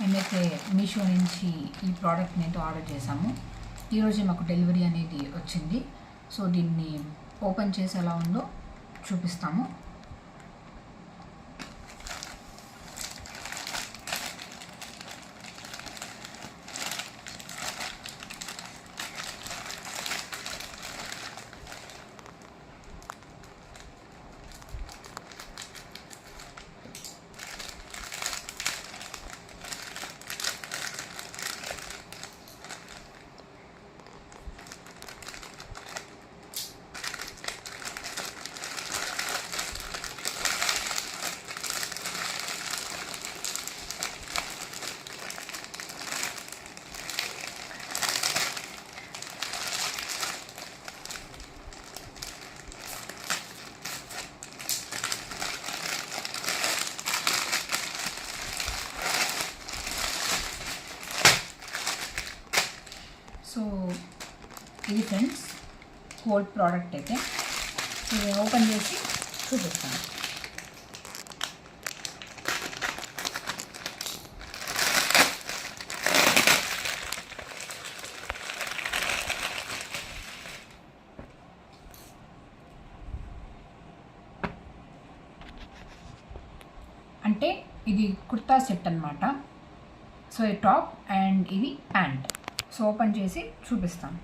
మేమైతే మీషో నుంచి ఈ ప్రోడక్ట్ని అయితే ఆర్డర్ చేసాము ఈరోజే మాకు డెలివరీ అనేది వచ్చింది. సో దీన్ని ఓపెన్ చేసి ఎలా ఉందో చూపిస్తాము. సో ఇది ఫ్రెండ్స్ హోల్ ప్రోడక్ట్ అయితే. ఇది ఓపెన్ చేసి చూపిస్తాను. అంటే ఇది కుర్తా సెట్ అన్నమాట. సో ఈ టాప్ అండ్ ఇది ప్యాంట్. సో ఓపెన్ చేసి చూపిస్తాను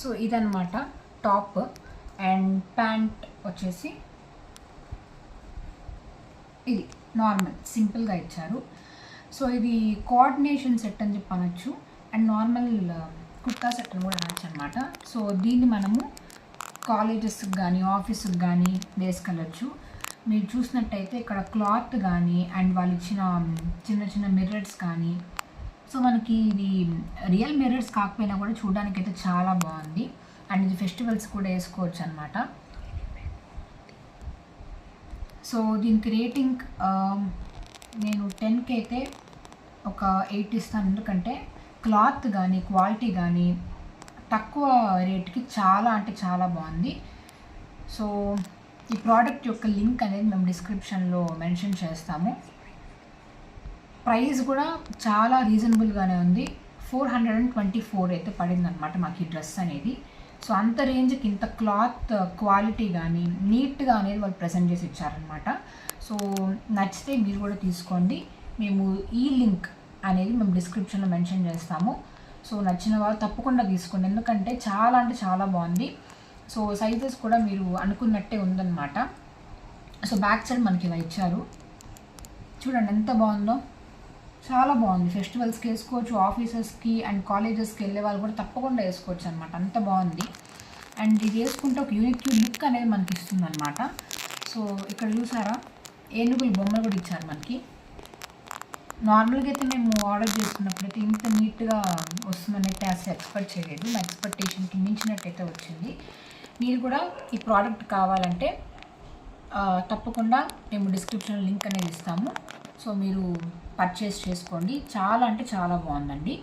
సో ఇదన్నమాట టాప్ అండ్ ప్యాంట్ వచ్చేసి ఇది నార్మల్ సింపుల్గా ఇచ్చారు. సో ఇది కోఆర్డినేషన్ సెట్ అని చెప్పి అనొచ్చు అండ్ నార్మల్ కుర్తా సెట్ కూడా అనొచ్చు అనమాట సో దీన్ని మనము కాలేజెస్కి కానీ ఆఫీస్కి కానీ వేసుకెళ్ళచ్చు. మీరు చూసినట్టయితే ఇక్కడ క్లాత్ కానీ అండ్ వాళ్ళు ఇచ్చిన చిన్న చిన్న మిర్రర్స్ కానీ సో మనకి ఇది రియల్ మిర్రర్స్ కాకపోయినా కూడా చూడడానికి అయితే చాలా బాగుంది. అండ్ ఇది ఫెస్టివల్స్ కూడా వేసుకోవచ్చు అనమాట సో దీనికి రేటింగ్ నేను టెన్కి అయితే ఒక ఎయిట్ ఇస్తాను. ఎందుకంటే క్లాత్ కానీ క్వాలిటీ కానీ తక్కువ రేట్కి చాలా అంటే చాలా బాగుంది. సో ఈ ప్రోడక్ట్ యొక్క లింక్ అనేది మేము డిస్క్రిప్షన్లో మెన్షన్ చేస్తాము. ప్రైస్ కూడా చాలా రీజనబుల్గానే ఉంది. Four hundred and twenty four అయితే పడిందనమాట మాకు ఈ డ్రెస్ అనేది. సో అంత రేంజ్కి ఇంత క్లాత్ క్వాలిటీ కానీ నీట్గా అనేది వాళ్ళు ప్రజెంట్ చేసి ఇచ్చారనమాట సో నచ్చితే మీరు కూడా తీసుకోండి. మేము ఈ లింక్ అనేది మేము డిస్క్రిప్షన్లో మెన్షన్ చేస్తాము. సో నచ్చిన వారు తప్పకుండా తీసుకోండి. ఎందుకంటే చాలా అంటే చాలా బాగుంది. సో సైజెస్ కూడా మీరు అనుకున్నట్టే ఉందన్నమాట. సో బ్యాక్ సైడ్ మనకి ఇలా ఇచ్చారు. చూడండి ఎంత బాగుందో. చాలా బాగుంది. ఫెస్టివల్స్కి వేసుకోవచ్చు ఆఫీసెస్కి అండ్ కాలేజెస్కి వెళ్ళే వాళ్ళు కూడా తప్పకుండా వేసుకోవచ్చు అనమాట అంత బాగుంది. అండ్ ఇది వేసుకుంటే ఒక యూనిక్ లుక్ అనేది మనకి ఇస్తుంది అనమాట సో ఇక్కడ చూసారా? ఏనుగులు బొమ్మలు కూడా ఇచ్చారు మనకి. నార్మల్గా అయితే మేము ఆర్డర్ చేసుకున్నప్పుడైతే ఇంత నీట్గా వస్తుందని అయితే అసలు ఎక్స్పెక్ట్ చేయలేదు. మా ఎక్స్పెక్టేషన్కి మించినట్టయితే వచ్చింది. మీరు కూడా ఈ ప్రోడక్ట్ కావాలంటే తప్పకుండా మేము డిస్క్రిప్షన్ లింక్ అనేది ఇస్తాము. సో మీరు పర్చేస్ చేసుకోండి. చాలా అంటే చాలా బాగుందండి.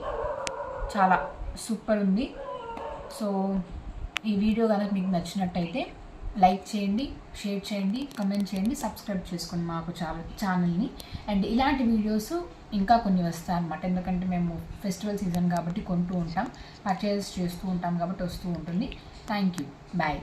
చాలా సూపర్ ఉంది. సో ఈ వీడియో కనుక మీకు నచ్చినట్టయితే లైక్ చేయండి షేర్ చేయండి కమెంట్ చేయండి సబ్స్క్రైబ్ చేసుకోండి మాకు ఛానల్ ఛానల్ని అండ్ ఇలాంటి వీడియోస్ ఇంకా కొన్ని వస్తాయి అన్నమాట. ఎందుకంటే మేము ఫెస్టివల్ సీజన్ కాబట్టి కొంటూ ఉంటాం పర్చేస్ చేస్తూ ఉంటాం కాబట్టి వస్తూ ఉంటుంది. Thank you bye